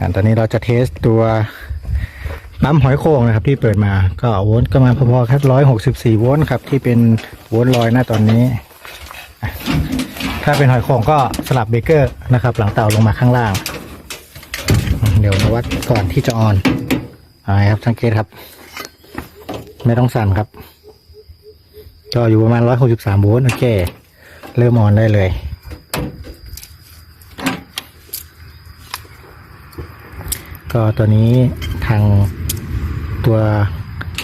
อ่าตอนนี้เราจะเทสตัวปั๊มหอยโข่งนะครับที่เปิดมาก็โวลต์ก็มาพอๆครับร้อยหกสิบสี่โวลต์ครับที่เป็นโวลต์ลอยหน้าตอนนี้ ถ้าเป็นหอยโข่งก็สลับเบเกอร์นะครับ หลังเต่าลงมาข้างล่าง เดี๋ยวมาวัดก่อนที่จะออนเอาไงครับสังเกตครับ ไม่ต้องสั่นครับ ก็อยู่ประมาณร้อยหกสิบสามโวลต์โอเค เริ่มออนได้เลย ก็ตัวนี้ทางตัว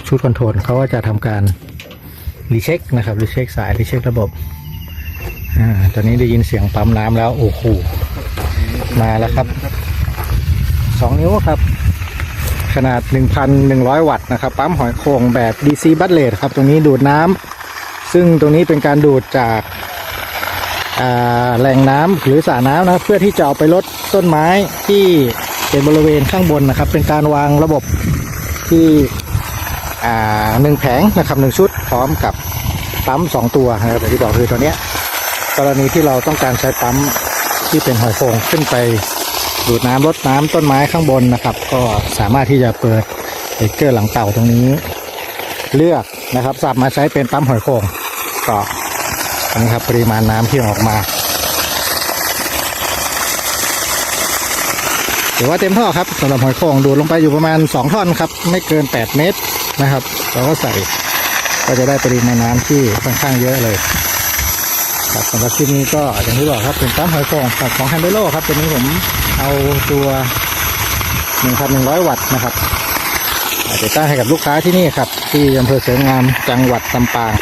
ชุดคอนโทรลเขาก็จะทำการรีเช็คนะครับรีเช็คสายรีเช็คระบบอ่าตอนนี้ได้ยินเสียงปั๊มน้ำแล้วโอ้โหมาแล้วครับสองนิ้วครับ ขนาด 1,100 วัตต์นะครับ ปั๊มหอยโข่งแบบ DC บัตเลตครับ ตรงนี้ดูดน้ำซึ่งตรงนี้เป็นการดูดจากาแหล่งน้ำหรือสระน้ำนะ เพื่อที่จะเอาไปลดต้นไม้ที่ เป็นบริเวณข้างบนนะครับ เป็นการวางระบบที่หนึ่งแผงนะครับหนึ่งชุดพร้อมกับปั๊มสองตัวนะครับแต่ที่บอกคือตัวเนี้ยกรณีที่เราต้องการใช้ปั๊มที่เป็นหอยโข่งขึ้นไปดูดน้ำลดน้ำต้นไม้ข้างบนนะครับ ก็สามารถที่จะเปิดเบรกเกอร์หลังเต่าตรงนี้ เลือกนะครับสับมาใช้เป็นปั๊มหอยโข่งก็อันนะครับปริมาณน้ำที่ออกมา ถือว่าเต็มท่อครับสำหรับหอยโข่งดูดลงไปอยู่ประมาณ 2 ท่อนครับ ไม่เกิน 8 เมตรนะครับ เราก็ใส่ก็จะได้ปริมาณน้ำที่ค่อนข้างเยอะเลยครับสำหรับคลิปนี้ก็อย่างที่บอกครับเป็นปั๊มหอยโข่งของแฮนเดโลครับตัวนี้ผมเอาตัว1,100 วัตต์นะครับติดตั้งให้กับลูกค้าที่นี่ครับ ที่อำเภอเสริมงามจังหวัดลำปาง